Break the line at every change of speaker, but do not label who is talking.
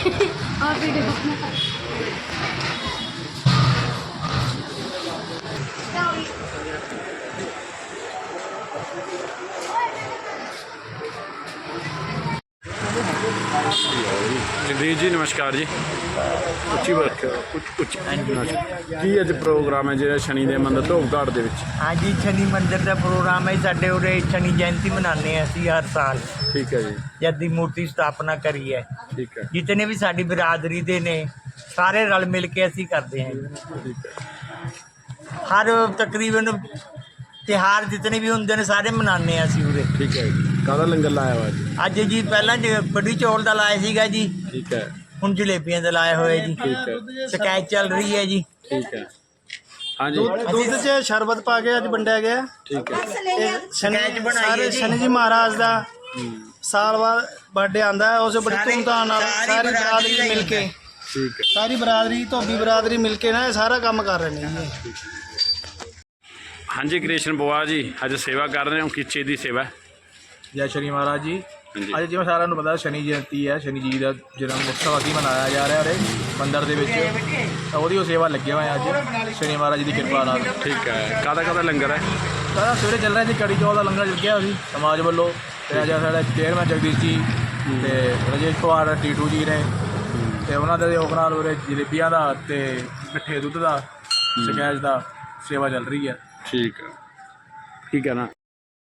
Abi Aferin. Jagdish ਜੀ ਨਮਸਕਾਰ ਜੀ। ਉੱਚੀ ਵਰਕ ਉੱਚੀ ਨਮਸਕਾਰ। ਕੀ ਅੱਜ ਪ੍ਰੋਗਰਾਮ ਹੈ ਜਿਹੜਾ ਸ਼ਨੀ ਦੇ ਮੰਦਰ ਧੋਬਘਾਟ ਦੇ ਵਿੱਚ?
ਹਾਂਜੀ ਸ਼ਨੀ ਮੰਦਿਰ ਦਾ ਪ੍ਰੋਗਰਾਮ ਹੈ। ਸਾਡੇ ਉਰੇ ਸ਼ਨੀ ਜਯੰਤੀ ਮਨਾਉਂਦੇ ਹਾਂ ਅਸੀਂ ਹਰ ਸਾਲ।
ਠੀਕ ਹੈ ਜੀ।
ਜਦ ਦੀ ਮੂਰਤੀ ਸਥਾਪਨਾ ਕਰੀ ਹੈ।
ਠੀਕ ਹੈ।
ਜਿਤਨੇ ਵੀ ਸਾਡੀ ਬਰਾਦਰੀ ਦੇ ਨੇ ਸਾਰੇ ਰਲ ਮਿਲ ਕੇ ਅਸੀਂ ਕਰਦੇ ਹਾਂ।
ਠੀਕ ਹੈ।
ਹਰ ਤਕਰੀਬਨ ਤਿਹਾਰ ਜਿਤਨੇ ਵੀ ਹੁੰਦੇ ਨੇ ਸਾਰੇ ਮਨਾਉਂਦੇ ਹਾਂ ਅਸੀਂ ਉਰੇ।
ਠੀਕ ਹੈ ਜੀ। ਕਾਹਦਾ ਲੰਗਰ ਲਾਇਆ ਹੋਇਆ ਜੀ
ਅੱਜ ਜੀ ਪਹਿਲਾਂ ਜ- ਕੜੀ ਚੌਲ ਦਾ ਲਾਇਆ ਸੀਗਾ ਜੀ।
ਠੀਕ ਹੈ।
ਹੁਣ ਜਲੇਬੀਆਂ ਦਾ ਲਾਇਆ ਹੋਇਆ ਜੀ।
ਠੀਕ ਹੈ।
ਸ਼ਿਕਾਇਤ ਚੱਲ ਰਹੀ ਹੈ ਜੀ।
ਠੀਕ ਹੈ। ਹਾਂਜੀ।
ਦੁੱਧ 'ਚ ਸ਼ਰਬਤ ਪਾ ਕੇ ਅੱਜ ਵੰਡਿਆ ਗਿਆ।
ਠੀਕ ਹੈ।
ਸ਼ਨੀ
ਸਕੈਚ ਬਣਾਈ ਹੈ
ਸਾਰੇ। ਸ਼ਨੀ ਜੀ ਮਹਾਰਾਜ ਦਾ ਸਾਲ ਬਾਅਦ ਬਰਥਡੇ ਆਂਦਾ ਹੈ ਉਸ ਬੜੀ ਧੂਮਧਾਮ ਨਾਲ
ਸਾਰੀ
ਬਰਾਦਰੀ ਮਿਲ ਕੇ
ਠੀਕ ਹੈ।
ਸਾਰੀ ਬਰਾਦਰੀ ਧੋਬੀ ਬਰਾਦਰੀ ਮਿਲ ਕੇ ਨਾ ਇਹ ਸਾਰਾ ਕੰਮ ਕਰ ਰਹੇ ਨੇ। ਜੀ
ਹਾਂਜੀ ਕ੍ਰਿਸ਼ਨ ਬੁਆ ਜੀ ਅੱਜ ਸੇਵਾ ਕਰ ਰਹੇ ਹੋ ਕਿਸ ਚੀਜ਼ ਦੀ ਸੇਵਾ।
ਜੈ ਸ਼੍ਰੀ ਮਹਾਰਾਜ ਜੀ।
ਹਾਂਜੀ।
ਅੱਜ ਜਿਵੇਂ ਸਾਰਿਆਂ ਨੂੰ ਪਤਾ ਸ਼ਨੀ ਜਯੰਤੀ ਹੈ ਸ਼ਨੀ ਜੀ ਦਾ ਜਨਮ ਉਤਸਵ ਅਸੀਂ ਮਨਾਇਆ ਜਾ ਰਿਹਾ ਉਰੇ ਮੰਦਿਰ ਦੇ ਵਿੱਚ। ਤਾਂ ਉਹਦੀ ਉਹ ਸੇਵਾ ਲੱਗੇ ਹੋਏ ਆ ਅੱਜ। ਸ਼ਨੀ ਮਹਾਰਾਜ ਜੀ ਦੀ ਕਿਰਪਾ ਨਾਲ।
ਠੀਕ ਹੈ। ਕਾਹਦਾ ਕਾਹਦਾ ਲੰਗਰ ਹੈ?
ਸਾਰਾ ਸਵੇਰੇ ਚੱਲ ਰਿਹਾ ਜੀ ਕੜੀ ਚੌਲ ਦਾ ਲੰਗਰ ਲੱਗਿਆ ਹੋਇਆ ਸੀ ਸਮਾਜ ਵੱਲੋਂ। ਤੇ ਅੱਜ ਸਾਡਾ ਚੇਅਰਮੈਨ ਜਗਦੀਸ਼ ਜੀ ਤੇ ਰਜੇਸ਼ ਪਵਾਰ ਟੀਟੂ ਜੀ ਨੇ। ਤੇ ਉਹਨਾਂ ਦੇ ਯੋਗ ਨਾਲ ਉਰੇ ਜਲੇਬੀਆਂ ਦਾ ਤੇ ਮਿੱਠੇ ਦੁੱਧ ਦਾ ਸ਼ਿਕਾਇਤ ਦਾ ਸੇਵਾ ਚੱਲ ਰਹੀ ਹੈ।
ਠੀਕ ਹੈ। ਠੀਕ ਹੈ ਨਾ